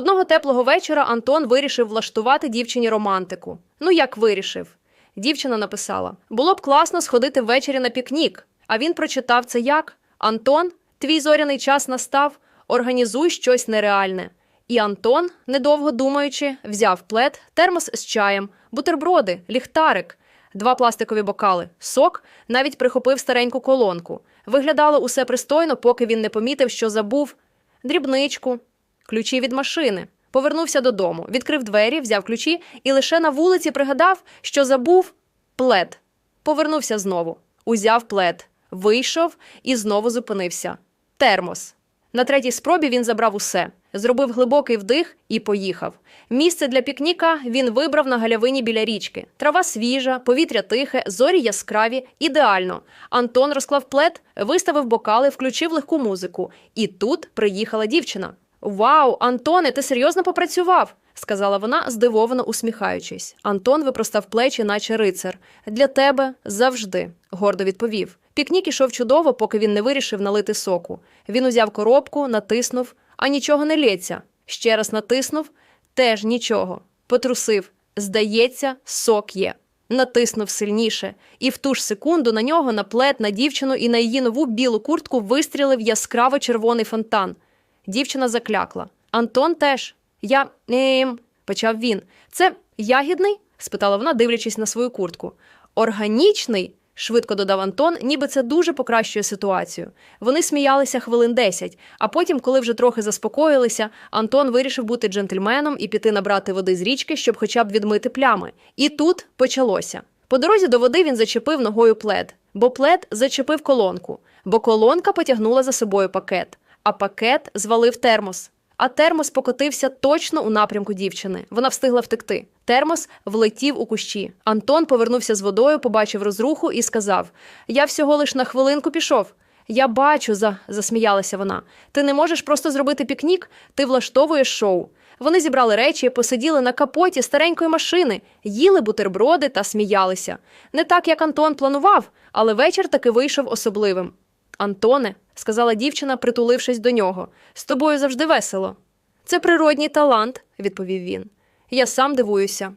Одного теплого вечора Антон вирішив влаштувати дівчині романтику. Ну як вирішив? Дівчина написала: було б класно сходити ввечері на пікнік. А він прочитав це як: Антон, твій зоряний час настав, організуй щось нереальне. І Антон, недовго думаючи, взяв плед, термос з чаєм, бутерброди, ліхтарик, два пластикові бокали, сок, навіть прихопив стареньку колонку. Виглядало усе пристойно, поки він не помітив, що забув дрібничку, ключі від машини. Повернувся додому, відкрив двері, взяв ключі і лише на вулиці пригадав, що забув плед. Повернувся знову, узяв плед, вийшов і знову зупинився. Термос. На третій спробі він забрав усе, зробив глибокий вдих і поїхав. Місце для пікніка він вибрав на галявині біля річки. Трава свіжа, повітря тихе, зорі яскраві, ідеально. Антон розклав плед, виставив бокали, включив легку музику. І тут приїхала дівчина. Вау, Антоне, ти серйозно попрацював? сказала вона, здивовано усміхаючись. Антон випростав плечі, наче рицар. Для тебе завжди, гордо відповів. Пікнік ішов чудово, поки він не вирішив налити соку. Він узяв коробку, натиснув, а нічого не лється. Ще раз натиснув, теж нічого. Потрусив. Здається, сок є. Натиснув сильніше, і в ту ж секунду на нього, на плед, на дівчину і на її нову білу куртку вистрілив яскраво червоний фонтан. Дівчина заклякла. Антон теж. Я. Ем, почав він. Це ягідний? спитала вона, дивлячись на свою куртку. Органічний? швидко додав Антон, ніби це дуже покращує ситуацію. Вони сміялися хвилин десять, а потім, коли вже трохи заспокоїлися, Антон вирішив бути джентльменом і піти набрати води з річки, щоб хоча б відмити плями. І тут почалося. По дорозі до води він зачепив ногою плед, бо плед зачепив колонку, бо колонка потягнула за собою пакет, а пакет звалив термос. А термос покотився точно у напрямку дівчини. Вона встигла втекти. Термос влетів у кущі. Антон повернувся з водою, побачив розруху і сказав: Я всього лиш на хвилинку пішов. Я бачу, за... засміялася вона. Ти не можеш просто зробити пікнік, ти влаштовуєш шоу. Вони зібрали речі, посиділи на капоті старенької машини, їли бутерброди та сміялися. Не так, як Антон планував, але вечір таки вийшов особливим. Антоне, сказала дівчина, притулившись до нього, з тобою завжди весело. Це природній талант, відповів він. Я сам дивуюся.